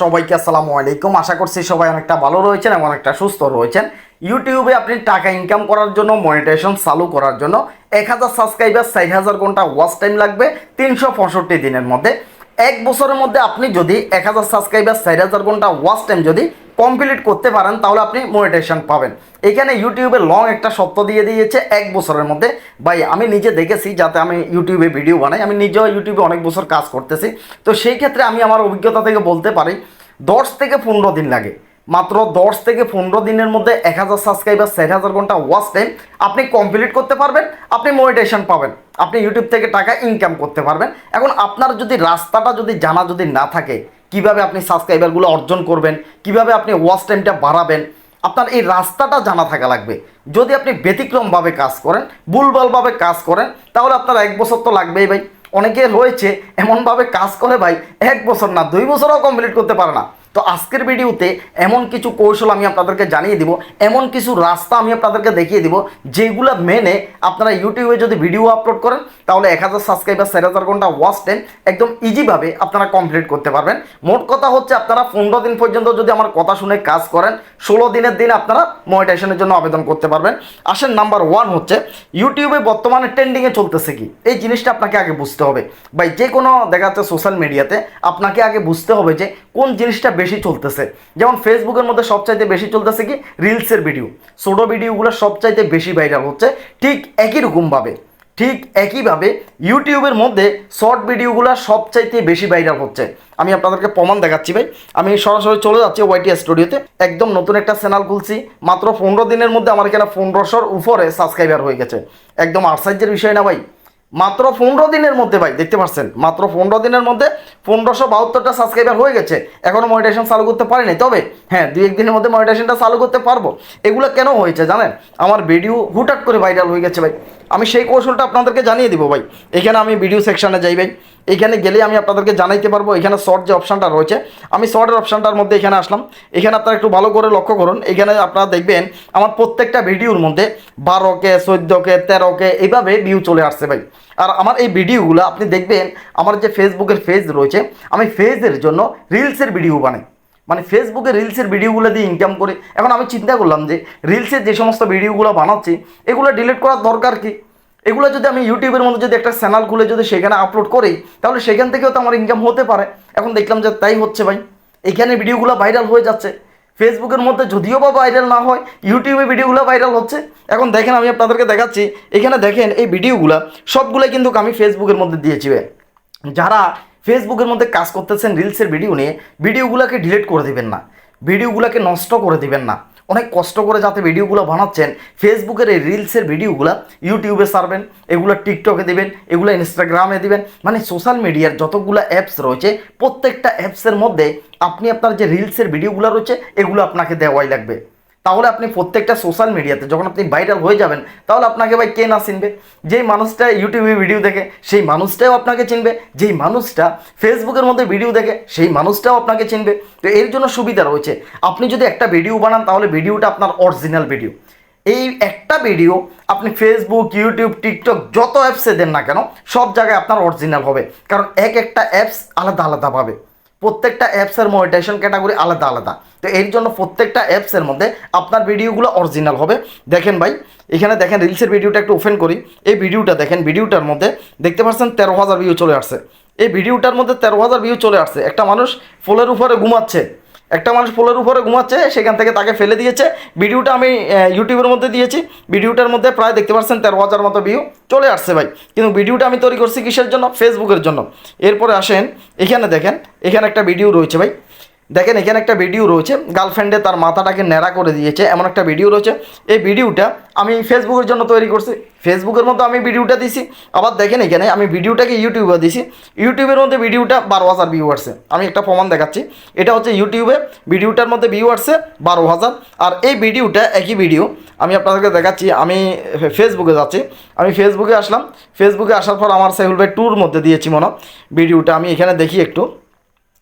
সবাইকে আসসালামু আলাইকুম। আশা করছি সবাই অনেকটা ভালো রয়েছেন এবং অনেকটা সুস্থ রয়েছেন। ইউটিউবে আপনি টাকা ইনকাম করার জন্য মনিটাইজেশন চালু করার জন্য এক হাজার সাবস্ক্রাইবার ষাট হাজার ঘণ্টা ওয়াচ টাইম লাগবে তিনশো পঁয়ষট্টি দিনের মধ্যে। এক বছরের মধ্যে আপনি যদি এক হাজার সাবস্ক্রাইবার ষাট হাজার ঘণ্টা ওয়াচ টাইম যদি কমপ্লিট করতে পারেন, তাহলে আপনি মনিটাইজেশন পাবেন। এখানে ইউটিউবে লং একটা সত্য দিয়ে দিয়েছে, এক বছরের মধ্যে। ভাই, আমি নিজে দেখেছি, যাতে আমি ইউটিউবে ভিডিও বানাই। আমি নিজেও ইউটিউবে অনেক বছর কাজ করতেছি। তো সেই ক্ষেত্রে আমি আমার অভিজ্ঞতা থেকে বলতে পারি, দশ থেকে পনেরো দিন লাগে। মাত্র দশ থেকে পনেরো দিনের মধ্যে এক হাজার সাবস্ক্রাইবার ষাট হাজার ঘণ্টা ওয়াচ টাইম আপনি কমপ্লিট করতে পারবেন, আপনি মনিটেশন পাবেন। আপনি ইউটিউব থেকে টাকা ইনকাম করতে পারবেন। এখন আপনার যদি রাস্তাটা যদি জানা যদি না থাকে কীভাবে আপনি সাবস্ক্রাইবারগুলো অর্জন করবেন, কীভাবে আপনি ওয়াচ টাইমটা বাড়াবেন, আপনার এই রাস্তাটা জানা থাকা লাগবে। যদি আপনি ব্যতিক্রমভাবে কাজ করেন, ভুলভালভাবে কাজ করেন, তাহলে আপনার এক বছর তো লাগবেই ভাই। অনেকে রয়েছে, এমনভাবে কাজ করে ভাই, এক বছর না, দুই বছরও কমপ্লিট করতে পারে না। তো আজকের ভিডিওতে এমন কিছু কৌশল আমি আপনাদেরকে জানিয়ে দিব, এমন কিছু রাস্তা আমি আপনাদেরকে দেখিয়ে দিব, যেগুলো মেনে আপনারা ইউটিউবে যদি ভিডিও আপলোড করেন, তাহলে এক হাজার সাবস্ক্রাইবার চার হাজার ঘণ্টা ওয়াচ টাইম একদম ইজিভাবে আপনারা কমপ্লিট করতে পারবেন। মোট কথা হচ্ছে আপনারা পনেরো দিন পর্যন্ত যদি আমার কথা শুনে কাজ করেন, ষোলো দিনের দিন আপনারা মনিটাইজেশনের জন্য আবেদন করতে পারবেন। আসেন নাম্বার ওয়ান হচ্ছে, ইউটিউবে বর্তমানে ট্রেন্ডিংয়ে চলতেছে কি? এই জিনিসটা আপনাকে আগে বুঝতে হবে। ভাই যে কোনো দেখা যাচ্ছে সোশ্যাল মিডিয়াতে আপনাকে আগে বুঝতে হবে যে কোন জিনিসটা বেশি চলতেছে। যেমন ফেসবুকের মধ্যে সবচাইতে বেশি চলতেছে কি? রিলসের ভিডিও ছোটো ভিডিওগুলো সবচাইতে বেশি ভাইরাল হচ্ছে। ঠিক একই রকমভাবে, ঠিক একইভাবে ইউটিউবের মধ্যে শর্ট ভিডিওগুলো সবচাইতে বেশি ভাইরাল হচ্ছে। আমি আপনাদেরকে প্রমাণ দেখাচ্ছি ভাই। আমি সরাসরি চলে যাচ্ছি ওয়াইটি স্টুডিওতে একদম নতুন একটা চ্যানেল খুলছি। মাত্র পনেরো দিনের মধ্যে আমার এখানে পনেরোশোর উপরে সাবস্ক্রাইবার হয়ে গেছে। একদম আশ্চর্যের বিষয় না ভাই। মাত্র পনেরো দিনের মধ্যে ভাই, দেখতে পাচ্ছেন? মাত্র পনেরো দিনের মধ্যে পনেরোশো বাহাত্তরটা সাবস্ক্রাইবার হয়ে গেছে। এখনও মনিটেশন চালু করতে পারিনি। তবে হ্যাঁ দুই একদিনের মধ্যে মনিটেশনটা চালু করতে পারব। এগুলো কেন হয়েছে জানেন? আমার ভিডিও হুটহাট করে ভাইরাল হয়ে গেছে ভাই। আমি সেই কৌশলটা আপনাদেরকে জানিয়ে দিব ভাই। এখানে আমি ভিডিও সেকশানে যাই ভাই। এখানে গেলে আমি আপনাদেরকে জানাইতে পারব এখানে শর্ট যে অপশানটা রয়েছে। আমি শর্টের অপশানটার মধ্যে এখানে আসলাম। এখানে আপনারা একটু ভালো করে লক্ষ্য করুন। এখানে আপনারা দেখবেন আমার প্রত্যেকটা ভিডিওর মধ্যে বারোকে চোদ্দোকে তেরোকে এইভাবে ভিউ চলে আসছে ভাই। আর আমার এই ভিডিওগুলো আপনি দেখবেন, আমার যে ফেসবুকের পেজ রয়েছে, আমি ফেজের জন্য রিলসের ভিডিও বানাই। মানে ফেসবুকে রিলসের ভিডিওগুলো দিয়ে ইনকাম করে। এখন আমি চিন্তা করলাম যে রিলসের যে সমস্ত ভিডিওগুলো বানাচ্ছি, এগুলো ডিলিট করার দরকার কি? এগুলো যদি আমি ইউটিউবের মধ্যে যদি একটা চ্যানেল খুলে যদি সেখানে আপলোড করি, তাহলে সেখান থেকেও তো আমার ইনকাম হতে পারে। এখন দেখলাম যে তাই হচ্ছে ভাই। এখানে ভিডিওগুলো ভাইরাল হয়ে যাচ্ছে। ফেসবুকের মধ্যে যদিও বা ভাইরাল না হয় ইউটিউবে ভিডিওগুলো ভাইরাল হচ্ছে। এখন দেখেন, আমি আপনাদেরকে দেখাচ্ছি, এখানে দেখেন এই ভিডিওগুলো সবগুলোই কিন্তু আমি ফেসবুকের মধ্যে দিয়েছি। যারা ফেসবুকের মধ্যে কাজ করতেছেন রিলসের ভিডিও নিয়ে ভিডিওগুলোকে ডিলিট করে দিবেন না। ভিডিওগুলোকে নষ্ট করে দিবেন না। অনেক কষ্ট করে যাতে ভিডিওগুলো বানাচ্ছেন ফেসবুকের এই রিলসের ভিডিওগুলো ইউটিউবে সারবেন, এগুলো টিকটকে দেবেন, এগুলো ইনস্টাগ্রামে দেবেন মানে সোশ্যাল মিডিয়ার যতগুলো অ্যাপস রয়েছে, প্রত্যেকটা অ্যাপসের মধ্যে আপনি আপনার যে রিলসের ভিডিওগুলো রয়েছে, এগুলো আপনাকে দেওয়াই লাগবে। তাহলে আপনি প্রত্যেকটা সোশ্যাল মিডিয়াতে যখন আপনি ভাইরাল হয়ে যাবেন, তাহলে আপনাকে ভাই কে না চিনবে? যেই মানুষটা ইউটিউবে ভিডিও দেখে, সেই মানুষটাও আপনাকে চিনবে। যেই মানুষটা ফেসবুকের মধ্যে ভিডিও দেখে, সেই মানুষটাও আপনাকে চিনবে। তো এর জন্য সুবিধা রয়েছে। আপনি যদি একটা ভিডিও বানান, তাহলে ভিডিওটা আপনার অরিজিনাল ভিডিও এই একটা ভিডিও আপনি ফেসবুক ইউটিউব টিকটক যত অ্যাপসে দেন না কেন, সব জায়গায় আপনার অরিজিনাল হবে। কারণ এক একটা অ্যাপস আলাদা আলাদা পাবে। প্রত্যেকটা অ্যাপসের মনিটাইজেশন ক্যাটাগরি আলাদা আলাদা। তো এর জন্য প্রত্যেকটা অ্যাপসের মধ্যে আপনার ভিডিওগুলো অরিজিনাল হবে। দেখেন ভাই, এখানে দেখেন রিলসের ভিডিওটা একটু ওপেন করি। এই ভিডিওটা দেখেন ভিডিওটার মধ্যে দেখতে পাচ্ছেন তেরো হাজার ভিউ চলে আসছে। এই ভিডিওটার মধ্যে তেরো হাজার ভিউ চলে আসছে। একটা মানুষ ফুলের উপরে ঘুমাচ্ছে। একটা মানুষ পোলের উপরে ঘুমাচ্ছে, সেখান থেকে তাকে ফেলে দিয়েছে। ভিডিওটা আমি ইউটিউবের মধ্যে দিয়েছি। ভিডিওটার মধ্যে প্রায় দেখতে পাচ্ছেন তেরো হাজার মতো ভিউ চলে আসছে ভাই। কিন্তু ভিডিওটা আমি তৈরি করছি কিসের জন্য? ফেসবুকের জন্য। এরপরে আসেন, এখানে দেখেন, এখানে একটা ভিডিও রয়েছে ভাই। দেখেন এখানে একটা ভিডিও রয়েছে। গার্লফ্রেন্ডে তার মাথাটাকে ন্যাড়া করে দিয়েছে, এমন একটা ভিডিও রয়েছে। এই ভিডিওটা আমি ফেসবুকের জন্য তৈরি করছি। ফেসবুকের মধ্যে আমি ভিডিওটা দিছি। আবার দেখেন এখানে আমি ভিডিওটাকে ইউটিউবে দিছি। ইউটিউবের মধ্যে ভিডিওটা বারো হাজার ভিউ আসছে আমি একটা প্রমাণ দেখাচ্ছি। এটা হচ্ছে ইউটিউবে ভিডিওটার মধ্যে ভিউ আসছে বারো হাজার। আর এই ভিডিওটা একই ভিডিও আমি আপনাদেরকে দেখাচ্ছি। আমি ফেসবুকে যাচ্ছি। আমি ফেসবুকে আসলাম। ফেসবুকে আসার পর আমার সাইহুল ভাই ট্যুর মধ্যে দিয়েছি মনে ভিডিওটা আমি এখানে দেখি একটু।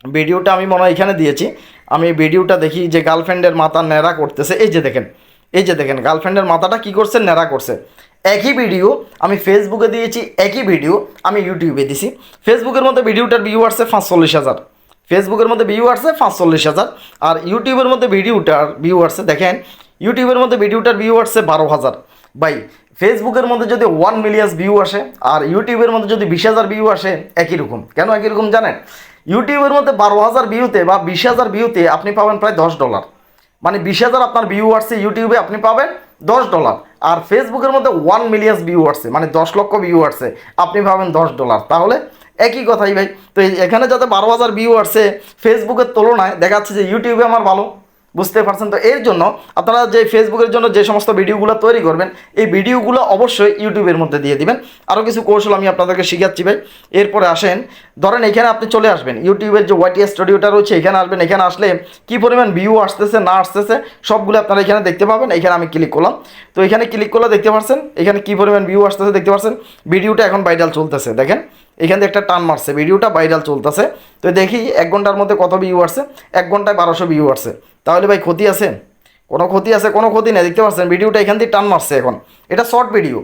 ভিডিওটা আমি মনে হয় এখানে দিয়েছি। আমি ভিডিওটা দেখি যে গার্লফ্রেন্ডের মাথা ন্যাড়া করতেছে। এই যে দেখেন, এই যে দেখেন, গার্লফ্রেন্ডের মাথাটা কি করছে? ন্যাড়া করছে। একই ভিডিও আমি ফেসবুকে দিয়েছি, একই ভিডিও আমি ইউটিউবে দিছি। ফেসবুকের মধ্যে ভিডিওটার ভিউ আসছে পাঁচচল্লিশ হাজার। ফেসবুকের মধ্যে ভিউ আসছে পাঁচচল্লিশ হাজার। আর ইউটিউবের মধ্যে ভিডিওটার ভিউ আসছে দেখেন, ইউটিউবের মধ্যে ভিডিওটার ভিউ আসছে বারো হাজার। ভাই, ফেসবুকের মধ্যে যদি ওয়ান মিলিয়ন্স ভিউ আসে, আর ইউটিউবের মধ্যে যদি বিশ হাজার ভিউ আসে, একই রকম। কেন একই রকম জানেন? ইউটিউবের মধ্যে বারো হাজার ভিউতে বা বিশ হাজার ভিউতে আপনি পাবেন প্রায় দশ ডলার মানে বিশ হাজার আপনার ভিউ আসছে ইউটিউবে আপনি পাবেন দশ ডলার আর ফেসবুকের মধ্যে ওয়ান মিলিয়ন ভিউ আসছে মানে দশ লক্ষ ভিউ আসছে আপনি পাবেন দশ ডলার তাহলে একই কথাই ভাই। তো এখানে যাতে বারো হাজার ভিউ আসছে ফেসবুকের তুলনায় দেখাচ্ছে যে ইউটিউবে আমার ভালো। বুঝতে পারছেন? তো এর জন্য আপনারা যে ফেসবুকের জন্য যে সমস্ত ভিডিওগুলো তৈরি করবেন, এই ভিডিওগুলো অবশ্যই ইউটিউবের মধ্যে দিয়ে দিবেন। আরও কিছু কৌশল আমি আপনাদেরকে শিখাচ্ছি ভাই। এরপরে আসেন, ধরেন এখানে আপনি চলে আসবেন, ইউটিউবের যে ওয়াইটি স্টুডিওটা রয়েছে, এখানে আসবেন, এখানে আসলে কি পরিমাণ ভিউ আসতেছে, না আসতেছে, সবগুলো আপনারা এখানে দেখতে পাবেন। এখানে আমি ক্লিক করলাম। তো এখানে ক্লিক করলে দেখতে পাচ্ছেন এখানে কি পরিমাণ ভিউ আসতেছে দেখতে পাচ্ছেন ভিডিওটা এখন ভাইরাল চলতেছে, দেখেন। এখান থেকে একটা টান মারছে, ভিডিওটা ভাইরাল চলতেছে। তো দেখি এক ঘণ্টার মধ্যে কত ভিউ আসছে? এক ঘন্টায় বারোশো ভিউ আসছে। তাহলে ভাই ক্ষতি আছে? কোনো ক্ষতি আছে, কোনো ক্ষতি নেই, দেখতে পাচ্ছেন, ভিডিওটা এখান থেকে টান মারছে এখন। এটা শর্ট ভিডিও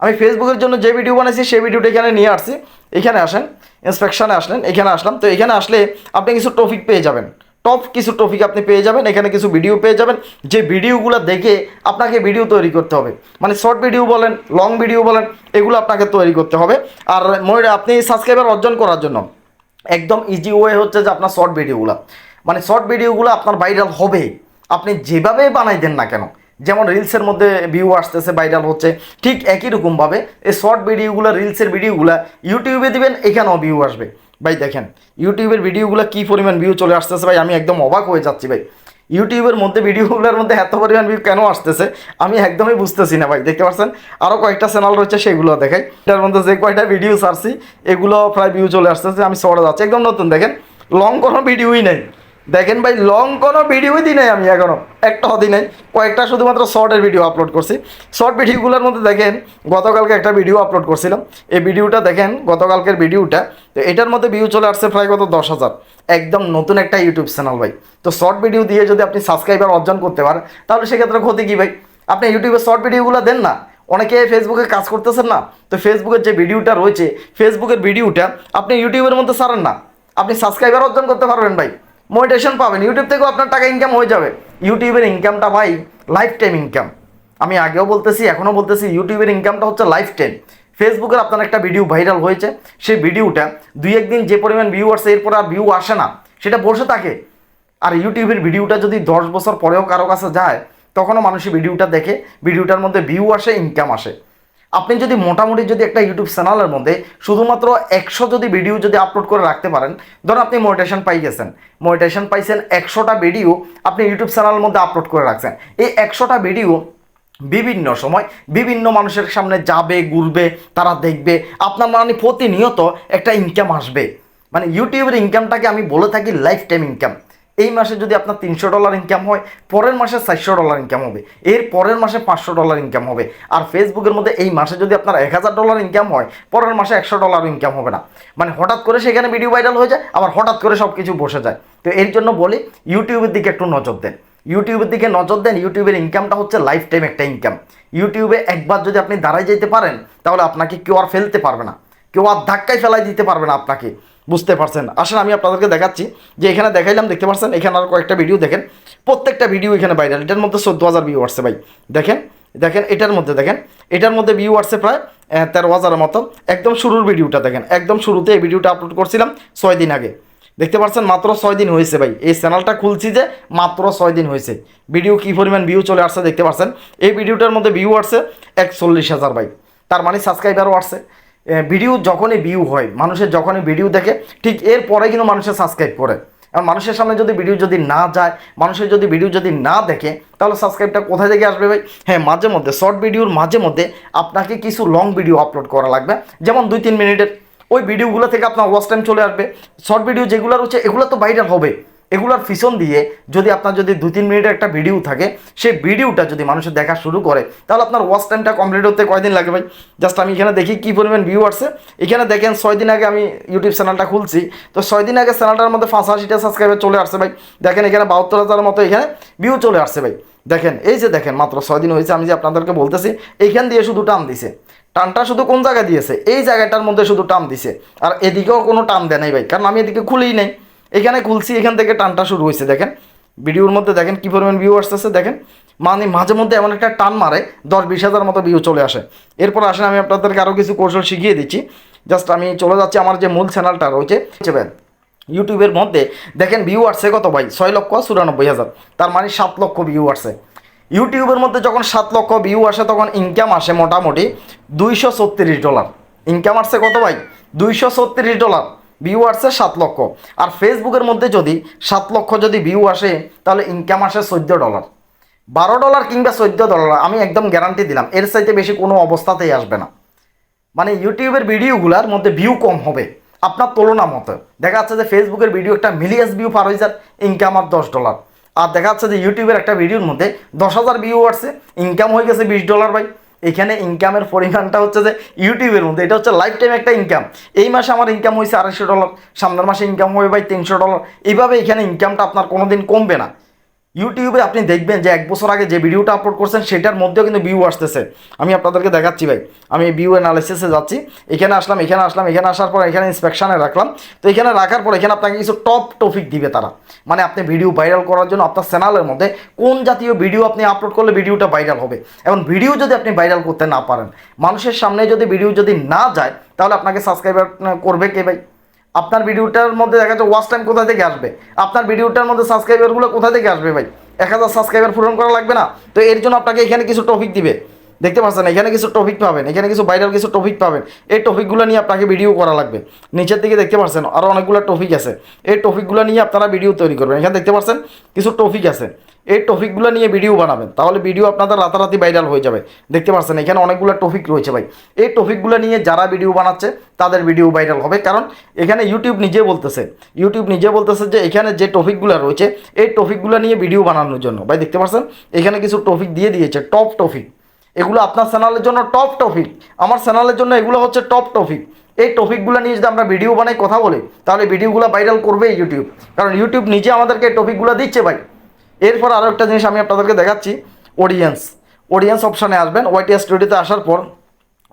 আমি ফেসবুকের জন্য যে ভিডিও বানিয়েছি সেই ভিডিওটা এখানে নিয়ে আসছি। এখানে আসেন ইন্সপেকশানে আসলেন, এখানে আসলাম। তো এখানে আসলে আপনি কিছু টপিক পেয়ে যাবেন। টপ কিছু টপিক আপনি পেয়ে যাবেন, এখানে কিছু ভিডিও পেয়ে যাবেন, যে ভিডিওগুলো দেখে আপনাকে ভিডিও তৈরি করতে হবে। মানে শর্ট ভিডিও বলেন লং ভিডিও বলেন, এগুলো আপনাকে তৈরি করতে হবে। আর মনে আপনি সাবস্ক্রাইবার অর্জন করার জন্য, একদম ইজি ওয়ে হচ্ছে যে আপনার শর্ট ভিডিওগুলো মানে শর্ট ভিডিওগুলো আপনার ভাইরাল হবে। আপনি যেভাবে বানাই দেন না কেন, যেমন রিলসের মধ্যে ভিউ আসতেছে ভাইরাল হচ্ছে, ঠিক একই রকমভাবে এই শর্ট ভিডিওগুলো রিলসের ভিডিওগুলো ইউটিউবে দিবেন, এখানেও ভিউ আসবে। ভাই দেখেন, ইউটিউবের ভিডিওগুলো কী পরিমাণ ভিউ চলে আসতেছে ভাই? আমি একদম অবাক হয়ে যাচ্ছি ভাই। ইউটিউবের মধ্যে ভিডিওগুলোর মধ্যে এত পরিমাণ ভিউ কেন আসতেছে? আমি একদমই বুঝতেছি না ভাই, দেখতে পাচ্ছেন? আরও কয়েকটা চ্যানেল রয়েছে, সেগুলো দেখাই। এটার মধ্যে যে কয়টা ভিডিও সারছি এগুলো প্রায় ভিউ চলে আসতেছে, আমি সরে যাচ্ছি। একদম নতুন, দেখেন। লং কোনো ভিডিওই নেই। দেখেন ভাই লং কোনো ভিডিওই দিই নাই আমি এখনও একটা দিই নাই। কয়েকটা শুধুমাত্র শর্টের ভিডিও আপলোড করছি। শর্ট ভিডিওগুলোর মধ্যে দেখেন, গতকালকে একটা ভিডিও আপলোড করছিলাম। এই ভিডিওটা দেখেন, গতকালকের ভিডিওটা তো এটার মধ্যে ভিউ চলে আসছে প্রায় কত? দশ হাজার। একদম নতুন একটা ইউটিউব চ্যানেল ভাই। তো শর্ট ভিডিও দিয়ে যদি আপনি সাবস্ক্রাইবার অর্জন করতে পারেন, তাহলে সেক্ষেত্রে ক্ষতি কী ভাই? আপনি ইউটিউবে শর্ট ভিডিওগুলো দেন না। অনেকে ফেসবুকে কাজ করতেছেন না। তো ফেসবুকের যে ভিডিওটা রয়েছে ফেসবুকের ভিডিওটা আপনি ইউটিউবের মধ্যে সারেন না। আপনি সাবস্ক্রাইবার অর্জন করতে পারবেন ভাই। মোটিভেশন পাবেন। ইউটিউব থেকেও আপনার টাকা ইনকাম হয়ে যাবে। ইউটিউবের ইনকামটা ভাই লাইফ টাইম ইনকাম আমি আগেও বলতেছি, এখনও বলতেছি ইউটিউবের ইনকামটা হচ্ছে লাইফ টাইম ফেসবুকের আপনার একটা ভিডিও ভাইরাল হয়েছে। সেই ভিডিওটা দুই একদিন যে পরিমাণ ভিউ আসছে এরপর আর ভিউ আসে না, সেটা বসে থাকে। আর ইউটিউবের ভিডিওটা যদি দশ বছর পরেও কারও কাছে যায়, তখনও মানুষের ভিডিওটা দেখে ভিডিওটার মধ্যে ভিউ আসে ইনকাম আসে। আপনি যদি মোটামুটি যদি একটা ইউটিউব চ্যানেলের মধ্যে শুধুমাত্র একশো যদি ভিডিও যদি আপলোড করে রাখতে পারেন, ধরুন আপনি মোটিভেশন পাই গেছেন মোটিভেশন পাইছেন একশোটা ভিডিও আপনি ইউটিউব চ্যানেলের মধ্যে আপলোড করে রাখছেন। এই একশোটা ভিডিও বিভিন্ন সময় বিভিন্ন মানুষের সামনে যাবে, ঘুরবে, তারা দেখবে, আপনার মানে প্রতিনিয়ত একটা ইনকাম আসবে। মানে ইউটিউবের ইনকামটাকে আমি বলে থাকি লাইফ টাইম ইনকাম এই মাসে যদি আপনার তিনশো ডলার ইনকাম হয়, পরের মাসে চারশো ডলার ইনকাম হবে, এর পরের মাসে পাঁচশো ডলার ইনকাম হবে। আর ফেসবুকের মধ্যে এই মাসে যদি আপনার এক হাজার ডলার ইনকাম হয়, পরের মাসে একশো ডলার ইনকাম হবে না। মানে হঠাৎ করে সেখানে ভিডিও ভাইরাল হয়ে যায়, আবার হঠাৎ করে সব কিছু বসে যায়। তো এর জন্য বলি ইউটিউবের দিকে একটু নজর দেন। ইউটিউবের দিকে নজর দেন ইউটিউবের ইনকামটা হচ্ছে লাইফ টাইম একটা ইনকাম ইউটিউবে একবার যদি আপনি দাঁড়ায় যেতে পারেন, তাহলে আপনাকে কেউ আর ফেলতে পারবে না। কেউ আর ধাক্কায় ফেলাই দিতে পারবে না আপনাকে। বুঝতে পারছেন। আসলে আমি আপনাদেরকে দেখাচ্ছি যে এখানে দেখাইলাম, দেখতে পাচ্ছেন এখানে আর কয়েকটা ভিডিও দেখেন। প্রত্যেকটা ভিডিও এখানে ভাইরাল এটার মধ্যে চোদ্দ হাজার ভিউ আসছে ভাই। দেখেন দেখেন, এটার মধ্যে দেখেন। এটার মধ্যে ভিউ আসছে প্রায় তেরো হাজারের মতো। একদম শুরুর ভিডিওটা দেখেন। একদম শুরুতে এই ভিডিওটা আপলোড করছিলাম ছয় দিন আগে। দেখতে পাচ্ছেন মাত্র ছয় দিন হয়েছে ভাই। এই চ্যানেলটা খুলছি যে মাত্র ছয় দিন হয়েছে। ভিডিও কী পরিমাণ ভিউ চলে আসছে দেখতে পাচ্ছেন এই ভিডিওটার মধ্যে ভিউ আসছে একচল্লিশ হাজার ভাই। তার মানে সাবস্ক্রাইবারও আসছে। ভিডিও যখনই ভিউ হয়, মানুষের যখনই ভিডিও দেখে, ঠিক এর পরে কিন্তু মানুষের সাবস্ক্রাইব করে। আর মানুষের সামনে যদি ভিডিও যদি না যায়, মানুষের যদি ভিডিও যদি না দেখে, তাহলে সাবস্ক্রাইবটা কোথায় থেকে আসবে ভাই? হ্যাঁ মাঝে মধ্যে শর্ট ভিডিওর মাঝে মধ্যে আপনাকে কিছু লং ভিডিও আপলোড করা লাগবে। যেমন দুই তিন মিনিটের। ওই ভিডিওগুলো থেকে আপনার ওয়াচ টাইম চলে আসবে। শর্ট ভিডিও যেগুলো রয়েছে, এগুলো তো ভাইরাল হবে। এগুলোর পিছন দিয়ে যদি আপনার যদি দু তিন মিনিটের একটা ভিডিও থাকে, সেই ভিডিওটা যদি মানুষের দেখা শুরু করে, তাহলে আপনার ওয়াচ টাইমটা কমপ্লিট হতে কয়দিন লাগে ভাই? জাস্ট আমি এখানে দেখি কী পরিমাণ ভিউ আসছে। এখানে দেখেন ছয় দিন আগে আমি ইউটিউব চ্যানেলটা খুলছি। তো ছয় দিন আগে চ্যানেলটার মধ্যে পাঁচাশিটা সাবস্ক্রাইবার চলে আসছে ভাই। দেখেন এখানে বাহাত্তর হাজারের মতো এখানে ভিউ চলে আসছে ভাই। দেখেন, এই যে দেখেন, মাত্র ছয় দিন হয়েছে, আমি যে আপনাদেরকে বলতেছি এইখান দিয়ে শুধু টান দিছে। টানটা শুধু কোন জায়গায় দিয়েছে? এই জায়গাটার মধ্যে শুধু টান দিছে। আর এদিকেও কোনো টান দেয় নাই ভাই, কারণ আমি এদিকে খুলেই নাই। এখানে খুলছি, এখান থেকে টানটা শুরু হয়েছে, দেখেন। ভিডিওর মধ্যে দেখেন কী পরিমাণ ভিউ আসতেছে, দেখেন। মানে মাঝে মধ্যে এমন একটা টান মারে দশ বিশ হাজার মতো ভিউ চলে আসে। এরপর আসেন, আমি আপনাদেরকে আরও কিছু কৌশল শিখিয়ে দিচ্ছি। জাস্ট আমি চলে যাচ্ছি আমার যে মূল চ্যানেলটা রয়েছে ইউটিউবের মধ্যে। দেখেন ভিউ আসছে কত ভাই? ছয় লক্ষ চুরানব্বই হাজার। তার মানে সাত লক্ষ ভিউ আসছে। ইউটিউবের মধ্যে যখন সাত লক্ষ ভিউ আসে, তখন ইনকাম আসে মোটামুটি দুইশো ছত্রিশ ডলার ইনকাম আসছে কত ভাই? দুইশো ছত্রিশ ডলার ভিউ আসছে সাত লক্ষ। আর ফেসবুকের মধ্যে যদি সাত লক্ষ যদি ভিউ আসে, তাহলে ইনকাম আসে চোদ্দ ডলার বারো ডলার কিংবা চোদ্দ ডলার আমি একদম গ্যারান্টি দিলাম, এর চাইতে বেশি কোনো অবস্থাতেই আসবে না। মানে ইউটিউবের ভিডিওগুলোর মধ্যে ভিউ কম হবে, আপনার তুলনা মতো। দেখা যাচ্ছে যে ফেসবুকের ভিডিও একটা মিলিয়ন্স ভিউ পার হয়ে যায় ইনকাম আর দশ ডলার আর দেখা যাচ্ছে যে ইউটিউবের একটা ভিডিওর মধ্যে দশ হাজার ভিউ আসছে ইনকাম হয়ে গেছে বিশ ডলার ভাই। এখানে ইনকামের পরিমাণটা হচ্ছে যে ইউটিউবের মধ্যে, এটা হচ্ছে লাইফ টাইম একটা ইনকাম এই মাসে আমার ইনকাম হয়েছে আড়াইশো ডলার, সামনের মাসে ইনকাম হবে ভাই তিনশো ডলার। এইভাবে এখানে ইনকামটা আপনার কোনো দিন কমবে না। ইউটিউবে আপনি দেখবেন যে এক বছর আগে যে ভিডিওটা আপলোড করছেন, সেটার মধ্যেও কিন্তু ভিউ আসতেছে। আমি আপনাদেরকে দেখাচ্ছি ভাই। আমি ভিউ অ্যানালিসিসে যাচ্ছি। এখানে আসলাম এখানে আসলাম, এখানে আসার পর এখানে ইন্সপেকশানে রাখলাম। তো এখানে রাখার পর এখানে আপনাকে কিছু টপ টপিক দিবে তারা। মানে আপনি ভিডিও ভাইরাল করার জন্য আপনার চ্যানেলের মধ্যে কোন জাতীয় ভিডিও আপনি আপলোড করলে ভিডিওটা ভাইরাল হবে। এবং ভিডিও যদি আপনি ভাইরাল করতে না পারেন, মানুষের সামনে যদি ভিডিও যদি না যায়, তাহলে আপনাকে সাবস্ক্রাইবার করবে কে ভাই? আপনার ভিডিওটার মধ্যে দেখা যাচ্ছে ওয়াচ টাইম কোথা থেকে আসবে? আপনার ভিডিওটার মধ্যে সাবস্ক্রাইবারগুলো কোথা থেকে আসবে ভাই? এক হাজার সাবস্ক্রাইবার পূরণ করা লাগবে না? তো এর জন্য আপনাকে এখানে কিছু টপিক দিবে। দেখতে পাচ্ছেন এখানে কিছু টপিক পাবেন, এখানে কিছু ভাইরাল কিছু টপিক পাবেন। এই টপিকগুলো নিয়ে আপনাকে ভিডিও করা লাগবে। নিচের দিকে দেখতে পাচ্ছেন আরও অনেকগুলো টপিক আছে। এই টপিকগুলো নিয়ে আপনারা ভিডিও তৈরি করবেন। এখানে দেখতে পাচ্ছেন, কিছু টপিক আছে। এই টপিকগুলো নিয়ে ভিডিও বানাবেন, তাহলে ভিডিও আপনাদের রাতারাতি ভাইরাল হয়ে যাবে। দেখতে পাচ্ছেন, এখানে অনেকগুলো টপিক রয়েছে ভাই। এই টপিকগুলো নিয়ে যারা ভিডিও বানাচ্ছে, তাদের ভিডিও ভাইরাল হবে। কারণ এখানে ইউটিউব নিজে বলতেছে ইউটিউব নিজে বলতেছে যে এখানে যে টপিকগুলো রয়েছে, এই টপিকগুলো নিয়ে ভিডিও বানানোর জন্য। ভাই, দেখতে পাচ্ছেন, এখানে কিছু টপিক দিয়ে দিয়েছে টপ টপিক এগুলো আপনার চ্যানেলের জন্য টপ টপিক আমার চ্যানেলের জন্য এগুলো হচ্ছে টপ টপিক এই টপিকগুলো নিয়ে যদি আমরা ভিডিও বানাই, কথা বলি, তাহলে ভিডিওগুলো ভাইরাল করবে ইউটিউব কারণ ইউটিউব নিজে আমাদেরকে এই টপিকগুলো দিচ্ছে ভাই। এরপর আরও একটা জিনিস আমি আপনাদেরকে দেখাচ্ছি অডিয়েন্স অডিয়েন্স অপশানে আসবেন ওয়াইটিএস স্টুডিওতে আসার পর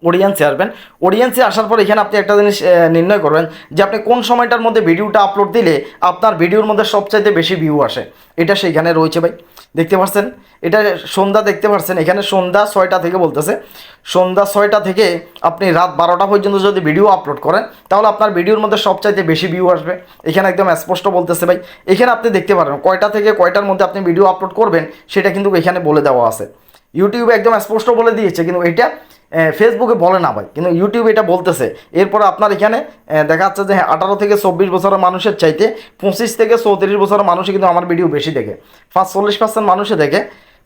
অডিয়েন্সে আসবেন। অডিয়েন্সে আসার পর এখানে আপনি একটা জিনিস নির্ণয় করবেন যে আপনি কোন সময়টার মধ্যে ভিডিওটা আপলোড দিলে আপনার ভিডিওর মধ্যে সবচাইতে বেশি ভিউ আসে। এটা সেইখানে রয়েছে ভাই। দেখতে পাচ্ছেন এটা সন্ধ্যা দেখতে পাচ্ছেন এখানে সন্ধ্যা ছয়টা থেকে বলতেছে। সন্ধ্যা ছয়টা থেকে আপনি রাত বারোটা পর্যন্ত যদি ভিডিও আপলোড করেন, তাহলে আপনার ভিডিওর মধ্যে সবচাইতে বেশি ভিউ আসবে। এখানে একদম স্পষ্ট বলতেছে ভাই। এখানে আপনি দেখতে পারেন, কয়টা থেকে কয়টার মধ্যে আপনি ভিডিও আপলোড করবেন, সেটা কিন্তু এখানে বলে দেওয়া আছে। ইউটিউবে একদম স্পষ্ট বলে দিয়েছে, কিন্তু এটা ফেসবুকে বলে না ভাই, কিন্তু ইউটিউবে এটা বলতেছে। এরপর আপনার এখানে দেখা যাচ্ছে যে হ্যাঁ আঠারো থেকে চব্বিশ বছরের মানুষের চাইতে পঁচিশ থেকে চৌত্রিশ বছরের মানুষই কিন্তু আমার ভিডিও বেশি দেখে। পাঁচ চল্লিশ পার্সেন্ট মানুষে দেখে।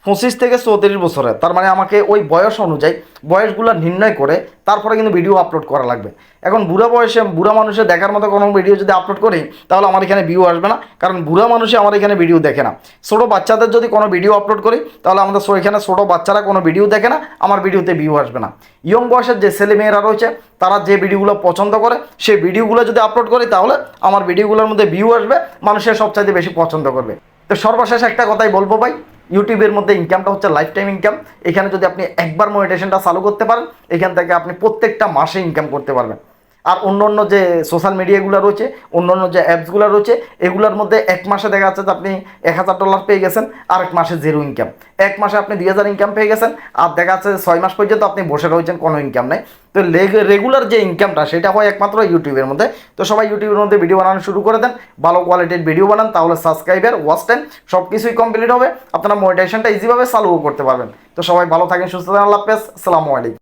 পঁচিশ থেকে চৌত্রিশ বছরের। তার মানে আমাকে ওই বয়স অনুযায়ী বয়সগুলো নির্ণয় করে তারপরে কিন্তু ভিডিও আপলোড করা লাগবে। এখন বুড়া বয়সে বুড়া মানুষের দেখার মতো কোনো ভিডিও যদি আপলোড করি, তাহলে আমার এখানে ভিউ আসবে না। কারণ বুড়া মানুষে আমার এখানে ভিডিও দেখে না। ছোটো বাচ্চাদের যদি কোনো ভিডিও আপলোড করি, তাহলে আমাদের এখানে ছোটো বাচ্চারা কোনো ভিডিও দেখে না, আমার ভিডিওতে ভিউ আসবে না। ইয়ং বয়সের যে ছেলে মেয়েরা রয়েছে, তারা যে ভিডিওগুলো পছন্দ করে, সেই ভিডিওগুলো যদি আপলোড করি, তাহলে আমার ভিডিওগুলোর মধ্যে ভিউ আসবে, মানুষের সবচাইতে বেশি পছন্দ করবে। তো সর্বশেষ একটা কথাই বলব ভাই ইউটিউবের মধ্যে ইনকামটা হচ্ছে লাইফ টাইম ইনকাম এখানে যদি আপনি একবার মনিটেশনটা চালু করতে পারেন, এখান থেকে আপনি প্রত্যেকটা মাসে ইনকাম করতে পারবেন। আর অন্য অন্য যে সোশ্যাল মিডিয়াগুলো রয়েছে অন্য অন্য যে অ্যাপসগুলো রয়েছে, এগুলোর মধ্যে এক মাসে দেখা যাচ্ছে যে আপনি এক হাজার ডলার পেয়ে গেছেন আর এক মাসে জিরো ইনকাম এক মাসে আপনি দুই হাজার ইনকাম পেয়ে গেছেন আর দেখা যাচ্ছে ছয় মাস পর্যন্ত আপনি বসে রয়েছেন, কোনো ইনকাম নেই। তো রেগুলার যে ইনকামটা সেটা হয় একমাত্র ইউটিউবের মধ্যে। তো সবাই ইউটিউবের মধ্যে ভিডিও বানানো শুরু করে দেন, ভালো কোয়ালিটির ভিডিও বানান, তাহলে সাবস্ক্রাইবার ওয়াচ টাইম সব কিছুই কমপ্লিট হবে। আপনারা মোটিভেশনটা ইজিভাবে চালুও করতে পারবেন। তো সবাই ভালো থাকেন, সুস্থ থাকেন, আল্লাহ হাফেজ। আসসালামু আলাইকুম।